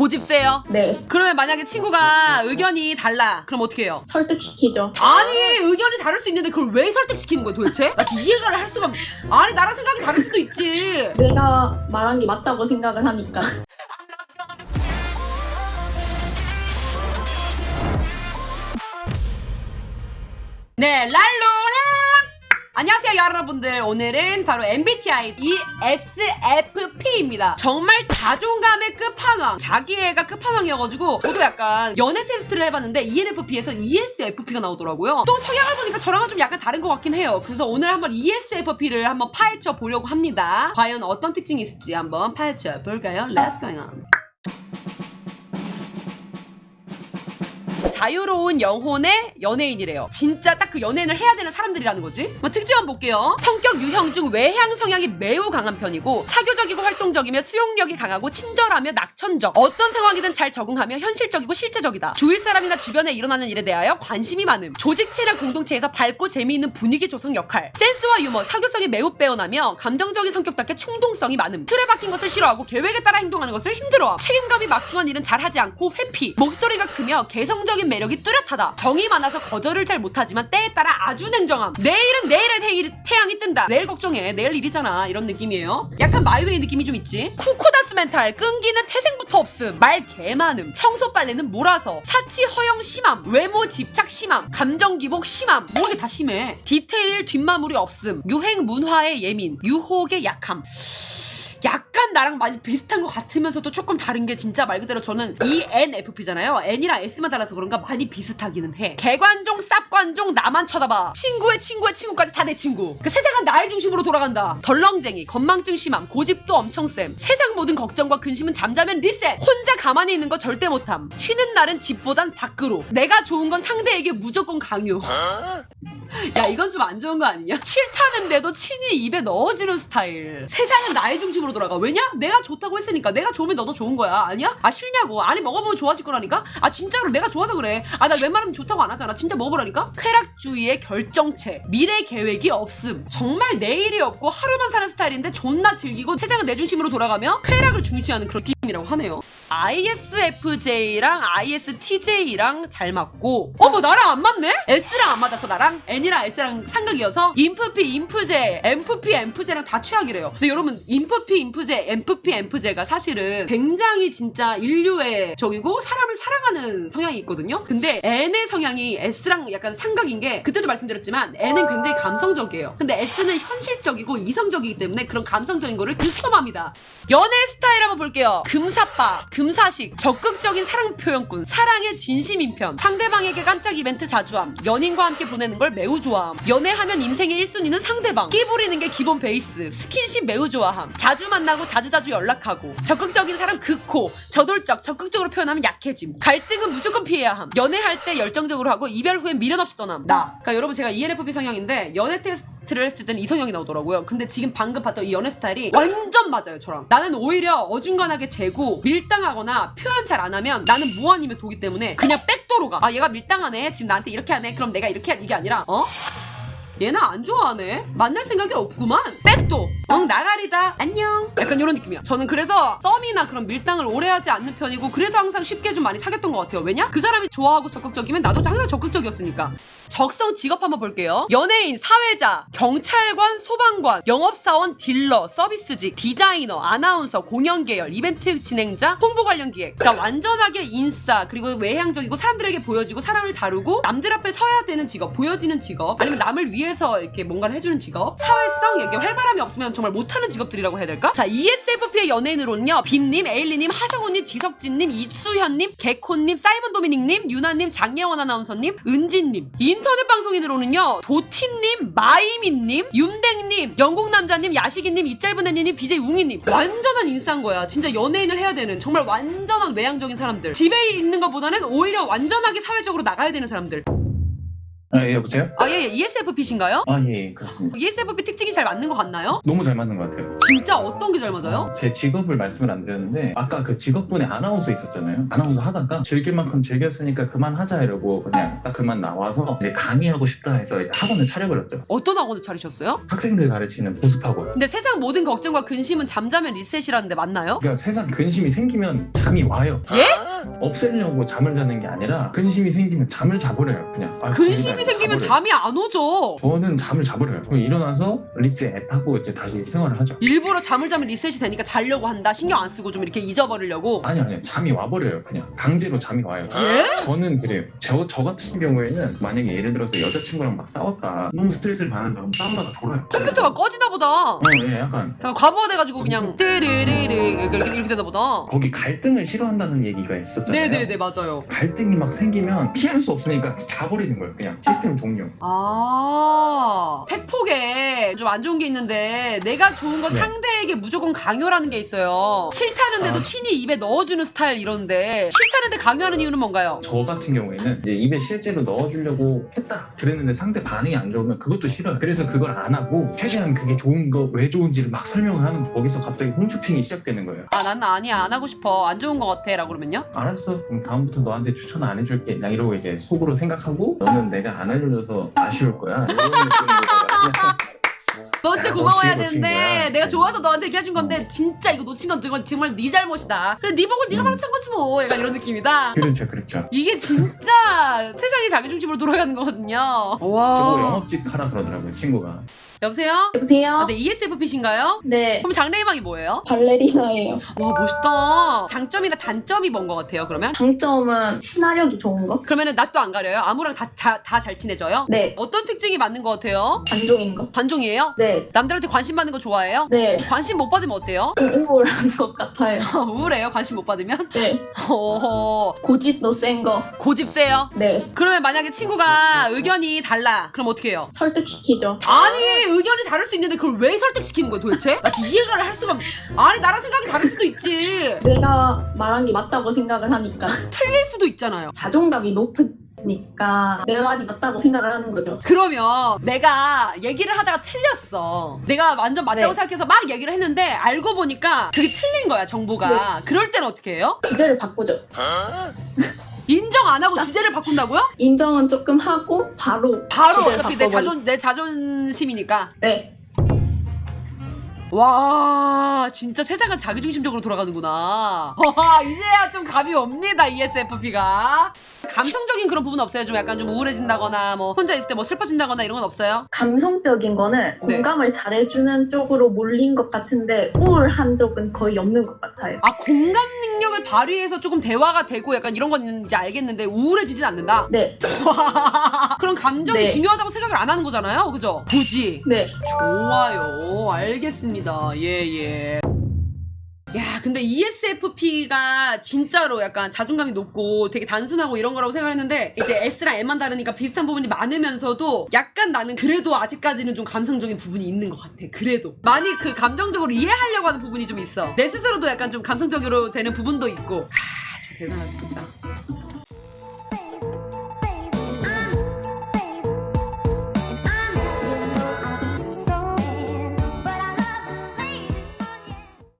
고집 세요? 네. 그러면 만약에 친구가 의견이 달라. 그럼 어떻게 해요? 설득시키죠. 아니 의견이 다를 수 있는데 그걸 왜 설득시키는 거야 도대체? 나 지금 이해가 할 수가 없... 아니 나랑 생각이 다를 수도 있지 내가 말한 게 맞다고 생각을 하니까. 네 랄로라 안녕하세요 여러분들. 오늘은 바로 MBTI ESFP입니다. 정말 자존감의 끝판왕. 자기애가 끝판왕이어가지고 저도 약간 연애 테스트를 해봤는데 ENFP에서 ESFP가 나오더라고요. 또 성향을 보니까 저랑은 좀 약간 다른 것 같긴 해요. 그래서 오늘 한번 ESFP를 한번 파헤쳐 보려고 합니다. 과연 어떤 특징이 있을지 한번 파헤쳐 볼까요? Let's go. on 자유로운 영혼의 연예인이래요. 진짜 딱 그 연예인을 해야 되는 사람들이라는 거지. 뭐 특징 한번 볼게요. 성격 유형 중 외향 성향이 매우 강한 편이고 사교적이고 활동적이며 수용력이 강하고 친절하며 낙천적. 어떤 상황이든 잘 적응하며 현실적이고 실제적이다. 주위 사람이나 주변에 일어나는 일에 대하여 관심이 많음. 조직체나 공동체에서 밝고 재미있는 분위기 조성 역할. 센스와 유머, 사교성이 매우 빼어나며 감정적인 성격답게 충동성이 많음. 틀에 박힌 것을 싫어하고 계획에 따라 행동하는 것을 힘들어함. 책임감이 막중한 일은 잘하지 않고 회피. 목소리가 크며 개성적인 매력이 뚜렷하다. 정이 많아서 거절을 잘 못하지만 때에 따라 아주 냉정함. 내일은 내일의 태일, 태양이 뜬다. 내일 걱정해. 내일 일이잖아. 이런 느낌이에요. 약간 마이웨이 느낌이 좀 있지. 쿠쿠다스 멘탈. 끈기는 태생부터 없음. 말 개많음. 청소 빨래는 몰아서. 사치 허영 심함. 외모 집착 심함. 감정 기복 심함. 뭐 이게 다 심해. 디테일 뒷마무리 없음. 유행 문화에 예민. 유혹에 약함. 약 간 나랑 많이 비슷한 것 같으면서도 조금 다른 게 진짜 말 그대로 저는 ENFP잖아요. N이랑 S만 달라서 그런가 많이 비슷하기는 해. 개관종, 쌉관종, 나만 쳐다봐. 친구의 친구의 친구까지 다 내 친구. 그 세상은 나의 중심으로 돌아간다. 덜렁쟁이, 건망증 심함, 고집도 엄청 쌤. 세상 모든 걱정과 근심은 잠자면 리셋. 혼자 가만히 있는 거 절대 못함. 쉬는 날은 집보단 밖으로. 내가 좋은 건 상대에게 무조건 강요. 야 이건 좀 안 좋은 거 아니냐? 싫다는데도 친히 입에 넣어주는 스타일. 세상은 나의 중심으로 돌아가. 왜 냐? 내가 좋다고 했으니까. 내가 좋으면 너도 좋은 거야. 아니야? 아 싫냐고. 아니 먹어보면 좋아질 거라니까? 아 진짜로 내가 좋아서 그래. 아 나 웬만하면 좋다고 안 하잖아. 진짜 먹어보라니까? 쾌락주의의 결정체. 미래 계획이 없음. 정말 내일이 없고 하루만 사는 스타일인데 존나 즐기고 세상은 내 중심으로 돌아가며 쾌락을 중시하는 그런 느낌이라고 하네요. ISFJ랑 ISTJ랑 잘 맞고. 어머 나랑 안 맞네? S랑 안 맞았어 나랑 N이랑 S랑 상극이어서 인프피 인프제 엠프피 엠프제랑 다 최악이래요. 근데 여러분 인프피 인프제 엠프피 엠프제가 사실은 굉장히 진짜 인류의 적이고 사람을 사랑하는 성향이 있거든요. 근데 N의 성향이 S랑 약간 상극인 게 그때도 말씀드렸지만 N은 굉장히 감성적이에요. 근데 S는 현실적이고 이성적이기 때문에 그런 감성적인 거를 득점합니다. 연애 스타일 한번 볼게요 금사빠 금사식 적극적인 사랑 표현꾼 사랑의 진심인 편. 상대방에게 깜짝 이벤트 자주함. 연인과 함께 보내는 걸 매우 좋아함. 연애하면 인생의 1순위는 상대방. 끼 부리는 게 기본 베이스. 스킨십 매우 좋아함. 자주 만나고 자주자주 연락하고. 적극적인 사람 극호 저돌적 적극적으로 표현하면 약해짐. 갈등은 무조건 피해야 함. 연애할 때 열정적으로 하고 이별 후엔 미련 없이 떠남. 나. 그러니까 여러분 제가 ENFP 성향인데 연애 테스트 를 했을 때는 이성형이 나오더라고요 근데 지금 방금 봤던 이 연애 스타일이 완전 맞아요 저랑 나는 오히려 어중간하게 재고 밀당하거나 표현 잘 안 하면 나는 뭐 아니면 도기 때문에 그냥 백도로 가 아 얘가 밀당하네 지금 나한테 이렇게 하네 그럼 내가 이렇게 하- 이게 아니라 어? 얘는 안 좋아하네. 만날 생각이 없구만. 백도. 응, 나가리다. 안녕. 약간 이런 느낌이야. 저는 그래서 썸이나 그런 밀당을 오래 하지 않는 편이고, 그래서 항상 쉽게 좀 많이 사귀었던 것 같아요. 왜냐? 그 사람이 좋아하고 적극적이면 나도 항상 적극적이었으니까. 적성 직업 한번 볼게요. 연예인, 사회자, 경찰관, 소방관, 영업사원, 딜러, 서비스직, 디자이너, 아나운서, 공연 계열, 이벤트 진행자, 홍보 관련 기획. 그러니까 완전하게 인싸, 그리고 외향적이고 사람들에게 보여지고 사람을 다루고 남들 앞에 서야 되는 직업, 보여지는 직업, 아니면 남을 위해서 이렇게 뭔가를 해주는 직업, 사회성, 이게 활발함이 없으면 정말 못하는 직업들이라고 해야 될까? 자, ESFP의 연예인으로는요, 빔님, 에일리님, 하성우님, 지석진님, 이수현님, 개콘님, 사이먼 도미닉님, 유나님, 장예원 아나운서님, 은진님. 인터넷 방송인으로는요, 도티님, 마이미님, 윤댕님, 영국남자님, 야식이님, 입짧은 애니님, BJ 웅이님. 완전한 인싸인 거야. 진짜 연예인을 해야 되는 정말 완전한 외향적인 사람들. 집에 있는 것보다는 오히려 완전하게 사회적으로 나가야 되는 사람들. 아, 예, 여보세요? 아, 예, 예. ESFP신가요? 아, 예, 예, 그렇습니다. ESFP 특징이 잘 맞는 것 같나요? 너무 잘 맞는 것 같아요. 진짜 어떤 게 잘 맞아요? 제 직업을 말씀을 안 드렸는데, 아까 그 직업분에 아나운서 있었잖아요. 아나운서 하다가 즐길 만큼 즐겼으니까 그만하자 이러고 그냥 딱 그만 나와서 이제 강의하고 싶다 해서 학원을 차려버렸죠. 어떤 학원을 차리셨어요? 학생들 가르치는 보습학원. 근데 세상 모든 걱정과 근심은 잠자면 리셋이라는데 맞나요? 그러니까 세상 근심이 생기면 잠이 와요. 예? 없애려고 잠을 자는 게 아니라 근심이 생기면 잠을 자버려요. 그냥. 아, 근심이 생기면 자버려요. 잠이 안 오죠. 저는 잠을 자버려요. 그럼 일어나서 리셋 하고 이제 다시 생활을 하죠. 일부러 잠을 자면 리셋이 되니까 자려고 한다. 신경 안 쓰고 좀 이렇게 잊어버리려고. 아니요, 아니요. 잠이 와버려요. 그냥 강제로 잠이 와요. 예? 저는 그래요. 저, 저 같은 경우에는 만약에 예를 들어서 여자친구랑 막 싸웠다. 너무 스트레스를 받는다. 그럼 싸움마다 졸아요. 컴퓨터가 꺼지나 보다. 어, 예, 약간. 약간 과부하돼가지고 그냥 띠리리리 이렇게, 이렇게, 되나 보다. 거기 갈등을 싫어한다는 얘기가 있 었잖아요. 네네네 맞아요. 갈등이 막 생기면 피할 수 없으니까 자버리는 거예요. 그냥 시스템 종료. 아 팩폭에 좀 안 좋은 게 있는데 내가 좋은 거 네. 상대에게 무조건 강요라는 게 있어요. 싫다는데도 아. 친히 입에 넣어주는 스타일 이런데 싫다는데 강요하는 이유는 뭔가요? 저 같은 경우에는 이제 입에 실제로 넣어주려고 했다. 그랬는데 상대 반응이 안 좋으면 그것도 싫어요. 그래서 그걸 안 하고 최대한 그게 좋은 거 왜 좋은지를 막 설명을 하는 거. 거기서 갑자기 홈쇼핑이 시작되는 거예요. 아 난 아니야 안 하고 싶어 안 좋은 거 같아 라고 그러면요? 알았어. 그럼 다음부터 너한테 추천 안 해줄게. 그냥 이러고 이제 속으로 생각하고 너는 내가 안 알려줘서 아쉬울 거야. 이런 느낌으로다가 그냥 너 진짜 야, 고마워야 놓친 되는데 거야. 내가 좋아서 너한테 얘기해 준 건데 진짜 이거 놓친 건 정말, 정말 네 잘못이다 그래 네 복을 네가 음. 바로 찬 거지 뭐 약간 이런 느낌이다 그렇죠, 그렇죠. 이게 진짜 세상이 자기 중심으로 돌아가는 거거든요 와 저보고 영업직 하라 그러더라고요, 친구가. 여보세요? 여보세요? 아, 네 ESFP신가요? 네. 그럼 장래희망이 뭐예요? 발레리나예요. 와 멋있다. 장점이나 단점이 뭔 것 같아요? 그러면? 장점은 친화력이 좋은 거? 그러면은 낯도 안 가려요? 아무랑 다 잘 친해져요? 네. 어떤 특징이 맞는 것 같아요? 안종인 거? 관종이에요? 네. 남들한테 관심 받는 거 좋아해요? 네. 관심 못 받으면 어때요? 좀 우울한 것 같아요. 우울해요? 관심 못 받으면? 네. 어허, 고집도 센 거? 고집 세요? 네. 그러면 만약에 친구가 의견이 달라. 그럼 어떻게 해요? 설득시키죠. 아니 의견이 다를 수 있는데 그걸 왜 설득시키는 거야 도대체? 나 지금 이해가 할 수가 아니 나랑 생각이 다를 수도 있지 내가 말한 게 맞다고 생각을 하니까 틀릴 수도 있잖아요 자존감이 높으 니까 내 말이 맞다고 생각을 하는 거죠. 그러면 내가 얘기를 하다가 틀렸어. 내가 완전 맞다고 네. 생각해서 막 얘기를 했는데 알고 보니까 그게 틀린 거야 정보가. 그럴 때는 어떻게 해요? 주제를 바꾸죠. 인정 안 하고 주제를 바꾼다고요? 인정은 조금 하고 바로 바로 주제를 어차피 내 바꿔버리- 자존 내 자존심이니까. 네. 와 진짜 세상은 자기중심적으로 돌아가는구나. 와 이제야 좀 감이 옵니다 ESFP가. 감성적인 그런 부분 없어요? 좀 약간 좀 우울해진다거나 뭐 혼자 있을 때 뭐 슬퍼진다거나 이런 건 없어요? 감성적인 거는 네. 공감을 잘해주는 쪽으로 몰린 것 같은데 우울한 적은 거의 없는 것 같아요. 아 공감 능력을 발휘해서 조금 대화가 되고 약간 이런 건 있는지 알겠는데 우울해지진 않는다. 네. 그런 감정이 네. 중요하다고 생각을 안 하는 거잖아요, 그죠? 굳이. 네. 좋아요, 알겠습니다. 예 예. 야, 근데 ESFP가 진짜로 약간 자존감이 높고 되게 단순하고 이런 거라고 생각했는데 이제 S랑 M만 다르니까 비슷한 부분이 많으면서도 약간 나는 그래도 아직까지는 좀 감성적인 부분이 있는 것 같아. 그래도 많이 그 감정적으로 이해하려고 하는 부분이 좀 있어. 내 스스로도 약간 좀 감성적으로 되는 부분도 있고. 아, 진짜 대단하다 진짜.